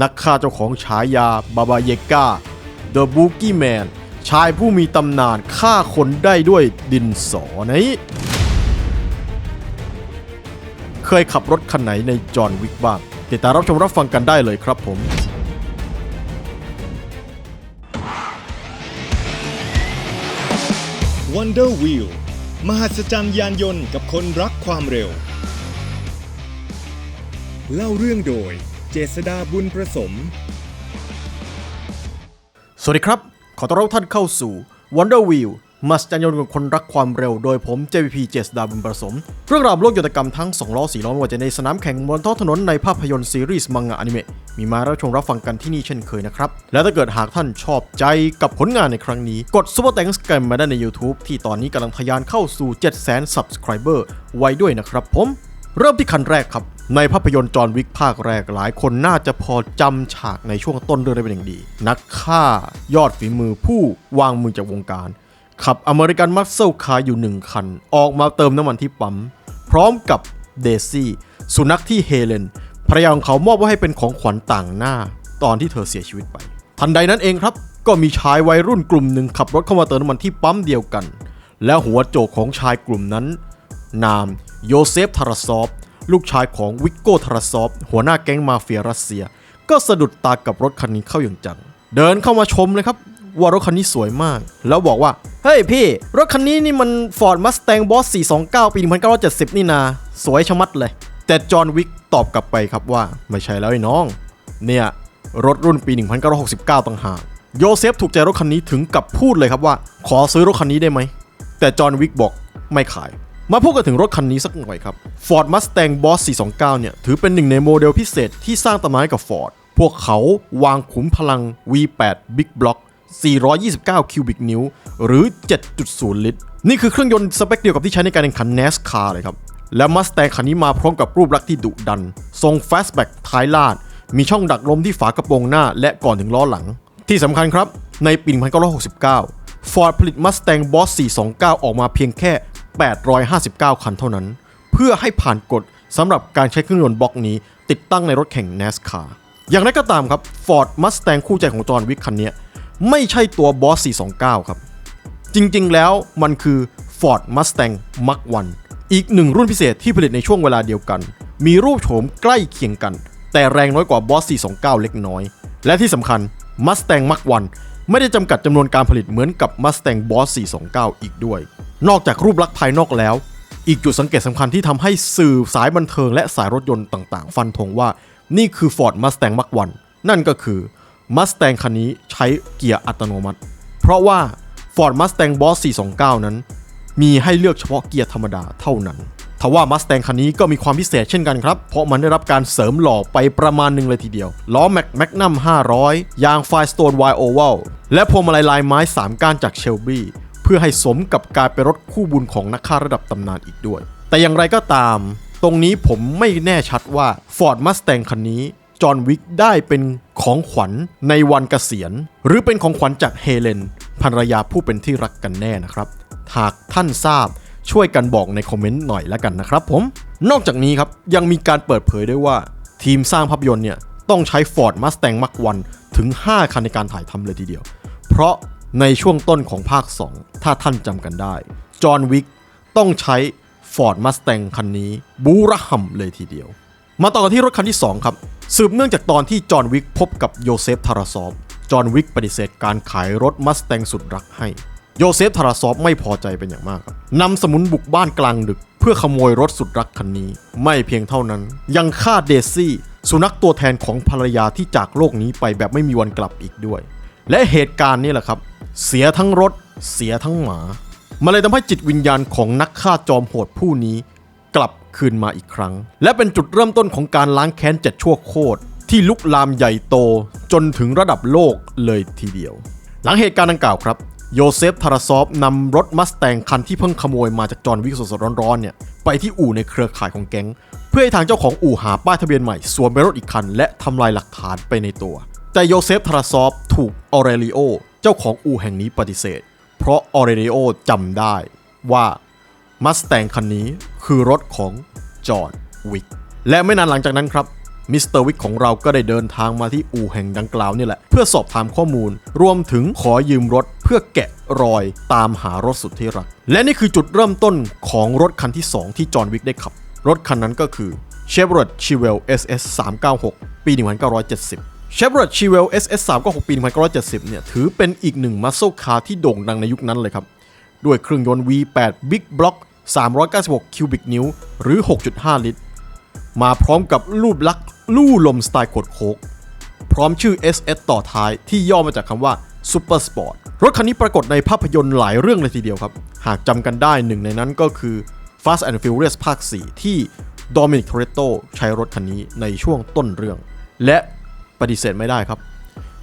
นักฆ่าเจ้าของฉายาบาบาเยกา The Boogie Man ชายผู้มีตำนานฆ่าคนได้ด้วยดินสอนี้เคยขับรถคันไหนในจอห์นวิกบ้างติดตามรับชมรับฟังกันได้เลยครับผม Wonder Wheel มหัศจรรย์ยานยนต์กับคนรักความเร็ว เล่าเรื่องโดย เจษดาบุญประสม สวัสดีครับ ขอต้อนรับท่านเข้าสู่ Wonder Wheel มัสจันยนต์กับคนรักความเร็วโดยผม JVP เจษดาบุญประสม เรื่องราวโลกยนตกรรมทั้ง 2 ล้อ 4 ล้อว่าจะในสนามแข่งบนท้องถนนในภาพยนตร์ซีรีส์มังงะอนิเมะมีมารับชมรับฟังกันที่นี่เช่นเคยนะครับ และถ้าเกิดหากท่านชอบใจกับผลงานในครั้งนี้ กด Super Thanks กันมาได้ใน YouTube ที่ตอนนี้กำลังทะยานเข้าสู่ 700,000 Subscriber ไว้ด้วยนะครับผม เริ่มที่คันแรกครับ ในภาพยนตร์จอห์นวิกภาคแรกหลายคนน่าจะพอจำฉากในช่วงต้นเรื่องได้เป็นอย่างดี นักฆ่ายอดฝีมือผู้วางมือจากวงการ ขับอเมริกันมัสเซลคาอยู่หนึ่งคัน ออกมาเติมน้ำมันที่ปั๊ม พร้อมกับเดซี่ สุนัขที่เฮเลนภรรยาของเขามอบไว้ให้เป็นของขวัญต่างหน้า ตอนที่เธอเสียชีวิตไป ทันใดนั้นเองครับก็มีชายวัยรุ่นกลุ่มหนึ่งขับรถเข้ามาเติมน้ำมันที่ปั๊มเดียวกัน และหัวโจกของชายกลุ่มนั้น นามโยเซฟทาราซอฟ ลูกชายของวิกโก้ทราซอฟหัวหน้าแก๊งมาเฟียรัสเซีย ก็สะดุดตากับรถคันนี้เข้าอย่างจัง เดินเข้ามาชมเลยครับ ว่ารถคันนี้สวยมาก แล้วบอกว่า เฮ้ยพี่ รถคันนี้นี่มัน Ford Mustang Boss 429 ปี 1970 นี่นา สวยชะมัดเลย แต่จอห์นวิกตอบกลับไปครับว่า ไม่ใช่แล้วไอ้น้อง เนี่ยรถรุ่นปี 1969ต่างหากโยเซฟถูกใจรถคันนี้ถึงกับพูดเลยครับว่า ขอซื้อรถคันนี้ได้ไหมแต่จอห์นวิกบอกไม่ขาย มาพูดกันถึงรถคันนี้สักหน่อยครับ Ford Mustang Boss 429 เนี่ย ถือเป็นหนึ่งในโมเดลพิเศษที่สร้างตำนานให้กับ Ford พวกเขาวางขุมพลัง V8 Big Block 429 คิวบิกนิ้ว หรือ 7.0 ลิตร นี่คือเครื่องยนต์สเปคเดียวกับที่ใช้ในการแข่งขัน NASCAR เลยครับ และ Mustang คันนี้มาพร้อมกับรูปลักษณ์ที่ดุดัน ทรง Fastback ท้ายลาด มีช่องดักลมที่ฝากระโปรงหน้าและก่อนถึงล้อหลัง ที่สำคัญครับ ในปี 1969 Ford ผลิต Mustang Boss 429 ออกมาเพียงแค่ 859 คันเท่านั้น เพื่อให้ผ่านกฎสำหรับการใช้เครื่องยนต์บล็อกนี้ ติดตั้งในรถแข่ง NASCAR อย่างไรก็ตามครับ Ford Mustang คู่ใจของจอห์นวิกคันนี้ไม่ใช่ตัว Boss 429 ครับ จริงๆ แล้วมันคือ Ford Mustang Mach 1อีกหนึ่งรุ่นพิเศษที่ผลิตในช่วงเวลาเดียวกัน มีรูปโฉมใกล้เคียงกัน แต่แรงน้อยกว่า Boss 429 เล็กน้อย และที่สำคัญ Mustang Mach 1 ไม่ได้จำกัดจำนวนการผลิตเหมือนกับ Mustang Boss 429 อีกด้วย นอกจากรูปลักษณ์ภายนอกแล้ว อีกจุดสังเกตสำคัญที่ทำให้สื่อสายบันเทิงและสายรถยนต์ต่างๆ ฟันธงว่า นี่คือ Ford Mustang Mach 1นั่นก็คือ Mustang คันนี้ใช้เกียร์อัตโนมัติ เพราะว่า Ford Mustang Boss 429 นั้น มีให้เลือกเฉพาะเกียร์ธรรมดาเท่านั้นทว่า Mustang คันนี้ก็มีความพิเศษเช่นกันครับ เพราะมันได้รับการเสริมหล่อไปประมาณหนึ่งเลยทีเดียว ล้อแม็กแมกนัม500 ยาง Firestone Y Oval และพวงมาลัยลายไม้ 3 ก้านจาก Shelby เพื่อให้สมกับการเป็นรถคู่บุญของนักฆ่าระดับตำนานอีกด้วย แต่อย่างไรก็ตาม ตรงนี้ผมไม่แน่ชัดว่า Ford Mustang คันนี้จอห์นวิกได้เป็นของขวัญในวันเกษียณ หรือเป็นของขวัญจากเฮเลนภรรยาผู้เป็นที่รักกันแน่นะครับ หากท่านทราบช่วยกันบอกในคอมเมนต์หน่อยแล้วกันนะครับผม นอกจากนี้ครับยังมีการเปิดเผยด้วยว่า ทีมสร้างภาพยนตร์เนี่ยต้องใช้ Ford Mustang Mach 1ถึง 5 คันในการถ่ายทำเลยทีเดียว เพราะในช่วงต้นของภาค 2 ถ้าท่านจำกันได้ จอห์นวิกต้องใช้ Ford Mustang คันนี้บูระห่ำเลยทีเดียว มาต่อกันที่รถคันที่ 2 ครับ สืบเนื่องจากตอนที่จอห์นวิกพบกับโยเซฟทาราซอฟจอห์นวิกปฏิเสธการขายรถมัสแตงสุดรักให้ โยเซฟทาราซอฟไม่พอใจเป็นอย่างมากครับนำสมุนบุกบ้านกลางดึก เพื่อขโมยรถสุดรักคันนี้ ไม่เพียงเท่านั้น ยังฆ่าเดซี่ สุนัขตัวแทนของภรรยาที่จากโลกนี้ไปแบบไม่มีวันกลับอีกด้วย และเหตุการณ์นี้แหละครับ เสียทั้งรถ เสียทั้งหมามันเลยทำให้จิตวิญญาณของนักฆ่าจอมโหดผู้นี้ กลับคืนมาอีกครั้ง และเป็นจุดเริ่มต้นของการล้างแค้นเจ็ดชั่วโคตรที่ลุกลามใหญ่โตจนถึงระดับโลกเลยทีเดียว หลังเหตุการณ์ดังกล่าวครับ โยเซฟทาราซอฟนำรถมัสแตงคันที่เพิ่งขโมยมาจากจอห์นวิกสดๆร้อนๆเนี่ยไปที่อู่ในเครือข่ายของแก๊ง เพื่อให้ทางเจ้าของอู่หาป้ายทะเบียนใหม่สวมเป็นรถอีกคัน และทำลายหลักฐานไปในตัว แต่โยเซฟทาราซอฟถูกออเรลิโอเจ้าของอู่แห่งนี้ปฏิเสธ เพราะออเรลิโอจำได้ว่ามัสแตงคันนี้คือรถของจอห์นวิกและไม่นานหลังจากนั้นครับ มิสเตอร์วิกของเราก็ได้เดินทางมาที่อู่แห่งดังกล่าวนี่แหละ เพื่อสอบถามข้อมูล รวมถึงขอยืมรถเพื่อแกะรอยตามหารถสุดที่รัก และนี่คือจุดเริ่มต้นของรถคันที่ 2 ที่จอห์นวิกได้ขับ รถคันนั้นก็คือ Chevrolet Chevelle SS 396ปี 1970 Chevrolet Chevelle SS 396ปี1970 เนี่ย ถือเป็นอีกหนึ่งมัส l e คาร์ที่โด่งดังในยุคนั้นเลยครับ ด้วยเครื่องยนต์ V8 Big Block 396 คิวบิกนิ้ว หรือ 6.5 ลิตร มาพร้อมกับรูปลักษณ์ ลู่ลมสไตล์ขดโคกพร้อมชื่อ SS ต่อท้ายที่ย่อมาจากคำว่า Super Sport รถคันนี้ปรากฏในภาพยนตร์หลายเรื่องเลยทีเดียวครับ หากจำกันได้หนึ่งในนั้นก็คือ Fast and Furious ภาค 4 ที่ Dominic Toretto ใช้รถคันนี้ในช่วงต้นเรื่อง และปฏิเสธไม่ได้ครับ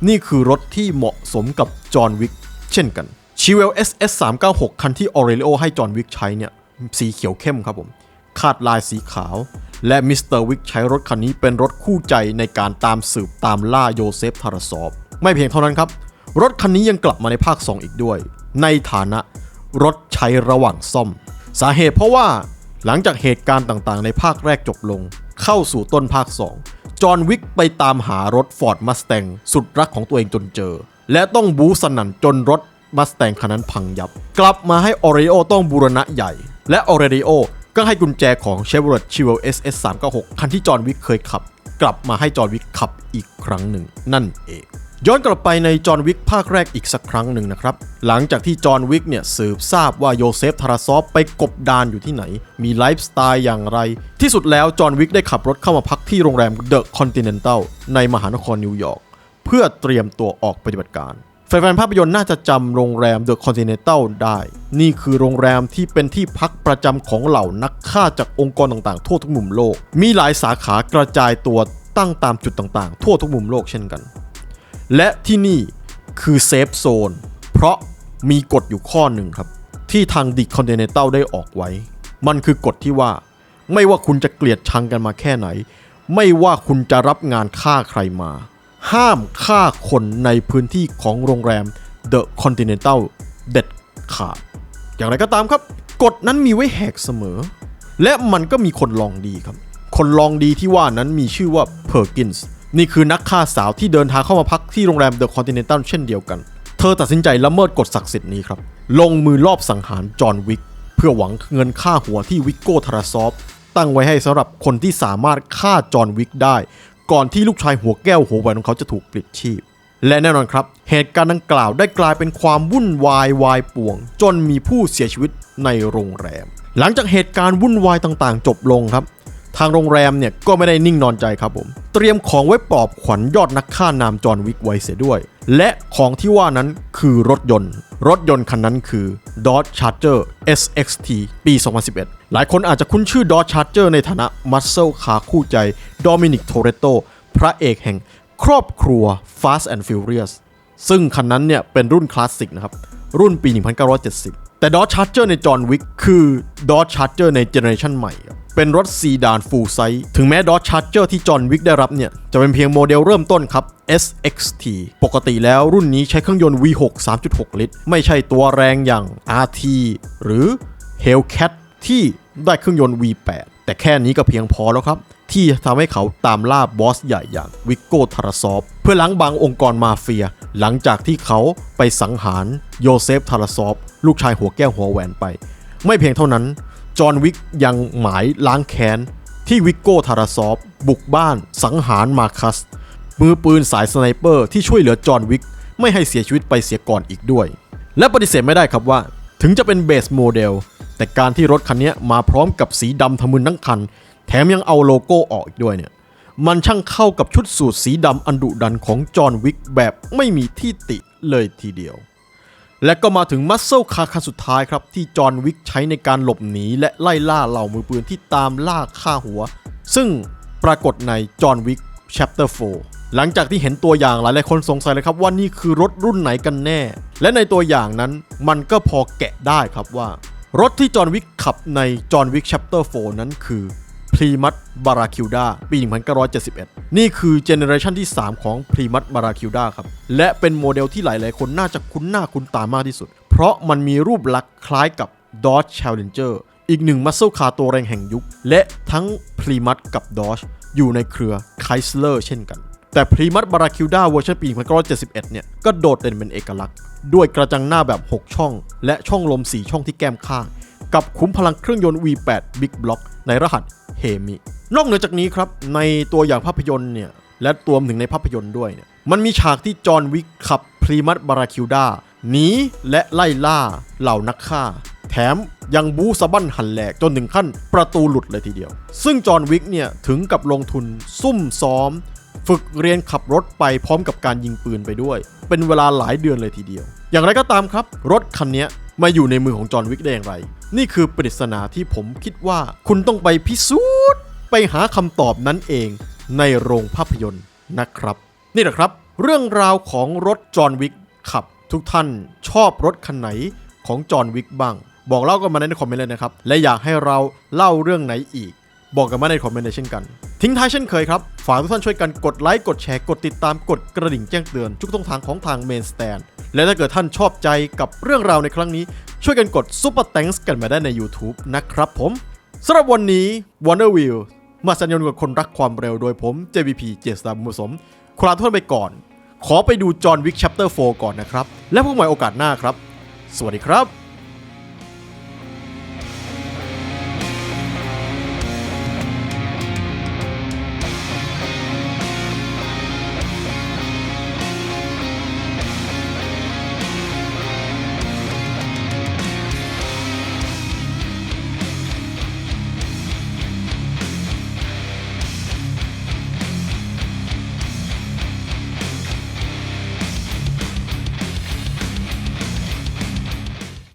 นี่คือรถที่เหมาะสมกับจอห์นวิกเช่นกัน c h i v e l SS 396คันที่ออเรเลโอให้จอห์นวิกใช้เนี่ยสีเขียวเข้มครับผม คาดลายสีขาว และมิสเตอร์วิกใช้รถคันนี้เป็นรถคู่ใจในการตามสืบตามล่าโยเซฟทารซอฟไม่เพียงเท่านั้นครับ รถคันนี้ยังกลับมาในภาค 2 อีกด้วย ในฐานะรถใช้ระหว่างซ่อม สาเหตุเพราะว่าหลังจากเหตุการณ์ต่างๆ ในภาคแรกจบลง เข้าสู่ต้นภาค 2 จอห์นวิกไปตามหารถ Ford Mustang สุดรักของตัวเองจนเจอ และต้องบูสนั่นจนรถ Mustang คันนั้นพังยับ กลับมาให้ออเรโอต้องบูรณะใหญ่ และออเรโอ ก็ให้กุญแจของ Chevrolet Chevelle SS 396คันที่จอห์นวิกเคยขับ กลับมาให้จอห์นวิกขับอีกครั้งหนึ่ง นั่นเอง ย้อนกลับไปในจอห์นวิกภาคแรกอีกสักครั้งหนึ่งนะครับ หลังจากที่จอห์นวิกเนี่ยสืบทราบว่าโยเซฟทาราซอฟไปกบดานอยู่ที่ไหน มีไลฟ์สไตล์อย่างไร ที่สุดแล้วจอห์นวิกได้ขับรถเข้ามาพักที่โรงแรมเดอะคอนติเนนตัลในมหานครนิวยอร์กเพื่อเตรียมตัวออกปฏิบัติการ แฟนๆภาพยนตร์น่าจะจำโรงแรมเดอะคอนติเนนตัลได้ นี่คือโรงแรมที่เป็นที่พักประจำของเหล่านักฆ่าจากองค์กรต่างๆ ทั่วทุกมุมโลก มีหลายสาขากระจายตัวตั้งตามจุดต่างๆ ทั่วทุกมุมโลกเช่นกัน และที่นี่คือเซฟโซน เพราะมีกฎอยู่ข้อหนึ่งครับ ที่ทางดิคอนเทนเนตัลได้ออกไว้ มันคือกฎที่ว่า ไม่ว่าคุณจะเกลียดชังกันมาแค่ไหน ไม่ว่าคุณจะรับงานฆ่าใครมา ห้ามฆ่าคนในพื้นที่ของโรงแรม The Continental เด็ดขาด อย่างไรก็ตามครับ กฎนั้นมีไว้แหกเสมอ และมันก็มีคนลองดีครับ คนลองดีที่ว่านั้นมีชื่อว่าเพอร์กินส์นี่คือนักฆ่าสาวที่เดินทางเข้ามาพักที่โรงแรมเดอะคอนติเนนตัลเช่นเดียวกัน เธอตัดสินใจละเมิดกฎศักดิ์สิทธิ์นี้ครับ ลงมือลอบสังหารจอห์นวิก เพื่อหวังเงินค่าหัวที่วิกโก้ทาราซอฟตั้งไว้ให้สำหรับคนที่สามารถฆ่าจอห์นวิกได้ ก่อนที่ลูกชายหัวแก้วหัวแหวนของเขาจะถูกปลิดชีพ และแน่นอนครับ เหตุการณ์ดังกล่าวได้กลายเป็นความวุ่นวายวายป่วง จนมีผู้เสียชีวิตในโรงแรม หลังจากเหตุการณ์วุ่นวายต่างๆ จบลงครับ ทางโรงแรมเนี่ยก็ไม่ได้นิ่งนอนใจครับผม เตรียมของไว้ปลอบขวัญยอดนักฆ่านามจอห์นวิกไว้เสียด้วย และของที่ว่านั้นคือรถยนต์ รถยนต์คันนั้นคือ Dodge Charger SXT ปี 2011 หลายคนอาจจะคุ้นชื่อ Dodge Charger ในฐานะ Muscle Car คู่ใจ Dominic Toretto พระเอกแห่งครอบครัว Fast and Furious ซึ่งคันนั้นเนี่ยเป็นรุ่นคลาสสิกนะครับ รุ่นปี 1970 แต่ Dodge Charger ใน John Wick คือ Dodge Charger ในเจเนอเรชันใหม่ เป็นรถซีดานฟูลไซส์ถึงแม้ Dodge Charger ที่ John Wick ได้รับเนี่ย จะเป็นเพียงโมเดลเริ่มต้นครับ SXT ปกติแล้วรุ่นนี้ใช้เครื่องยนต์ V6 3.6 ลิตร ไม่ใช่ตัวแรงอย่าง RT หรือ Hellcat ที่ได้เครื่องยนต์ V8 แต่แค่นี้ก็เพียงพอแล้วครับ ที่ทำให้เขาตามล่าบอสใหญ่อย่างวิกโก้ทาราซอฟเพื่อล้างบางองค์กรมาเฟีย หลังจากที่เขาไปสังหารโยเซฟทาราซอฟลูกชายหัวแก้วหัวแหวนไป ไม่เพียงเท่านั้น จอห์นวิกยังหมายล้างแค้นที่วิกโก้ทาราซอฟบุกบ้านสังหารมาคัสมือปืนสายสไนเปอร์ที่ช่วยเหลือจอห์นวิกไม่ให้เสียชีวิตไปเสียก่อนอีกด้วย และปฏิเสธไม่ได้ครับว่า ถึงจะเป็นเบสโมเดล แต่การที่รถคันนี้มาพร้อมกับสีดำทะมึนทั้งคัน แถมยังเอาโลโก้ออกอีกด้วยเนี่ย มันช่างเข้ากับชุดสูทสีดำอันดุดันของจอห์นวิกแบบไม่มีที่ติเลยทีเดียว และก็มาถึงมัสเซลคาคันสุดท้ายครับ ที่จอห์นวิกใช้ในการหลบหนีและไล่ล่าเหล่ามือปืนที่ตามล่าฆ่าหัว ซึ่งปรากฏในจอห์นวิก Chapter 4หลังจากที่เห็นตัวอย่างหลายๆคนสงสัยเลยครับว่านี่คือรถรุ่นไหนกันแน่ และในตัวอย่างนั้นมันก็พอแกะได้ครับว่า รถที่จอห์นวิกขับในจอห์นวิก Chapter 4 นั้นคือพรีมั b บาราคิวดาปี 1971 นี่คือเจเนอเรชันที่ 3 ของพรีมั b บาราคิวดาครับ และเป็นโมเดลที่หลาย ๆ คนน่าจะคุ้นหน้าคุ้นตามากที่สุด เพราะมันมีรูปลักษณ์คล้ายกับ Dodge Challenger อีกหนึ่งมัสเซ c ลคาร์ตัวแรงแห่งยุค และทั้งพรีมั b กับ Dodge อยู่ในเครือไคสเลอร์เช่นกัน แต่พรีมัสบาราคิวด้าเวอร์ชันปี1971 เนี่ย ก็โดดเด่นเป็นเอกลักษณ์ ด้วยกระจังหน้าแบบ 6 ช่อง และช่องลม 4 ช่องที่แก้มข้าง กับคุ้มพลังเครื่องยนต์ V8 Big Block ในรหัสเฮมินอกเหนือจากนี้ครับ ในตัวอย่างภาพยนตร์เนี่ย และตัวถึงในภาพยนตร์ด้วยเนี่ย มันมีฉากที่จอห์นวิกขับพรีมัสบาราคิวด้าหนีและไล่ล่าเหล่านักฆ่า แถมยังบูสะบั้นหันแหลกจนถึงขั้นประตูหลุดเลยทีเดียว ซึ่งจอห์นวิกเนี่ยถึงกับลงทุนซุ่มซ้อม ฝึกเรียนขับรถไปพร้อมกับการยิงปืนไปด้วย เป็นเวลาหลายเดือนเลยทีเดียว อย่างไรก็ตามครับ รถคันนี้มาอยู่ในมือของจอห์นวิกได้อย่างไร นี่คือปริศนาที่ผมคิดว่าคุณต้องไปพิสูจน์ ไปหาคำตอบนั้นเองในโรงภาพยนตร์นะครับ นี่แหละครับ เรื่องราวของรถจอห์นวิกขับ ทุกท่านชอบรถคันไหนของจอห์นวิกบ้าง บอกเล่ากันมาในคอมเมนต์เลยนะครับ และอยากให้เราเล่าเรื่องไหนอีก บอกกันมาในคอมเมนต์เลยเช่นกัน ทิ้งท้ายเช่นเคยครับ ฝากทุกท่านช่วยกันกดไลค์กดแชร์กดติดตามกดกระดิ่งแจ้งเตือนทุกช่องทางของทางเมนสแตนและถ้าเกิดท่านชอบใจกับเรื่องราวในครั้งนี้ ช่วยกันกดซุปเปอร์ a n k s กันมาได้ใน YouTube นะครับผมสำหรับวันนี้ Wonder Wheel มาสัญญาณกับคนรักความเร็วโดยผม JVP เจษฎาบุญสมขอลาทุกท่านไปก่อน ขอไปดูจอห์นวิก Chapter 4ก่อนนะครับ และพบกันใหม่โอกาสหน้าครับ สวัสดีครับ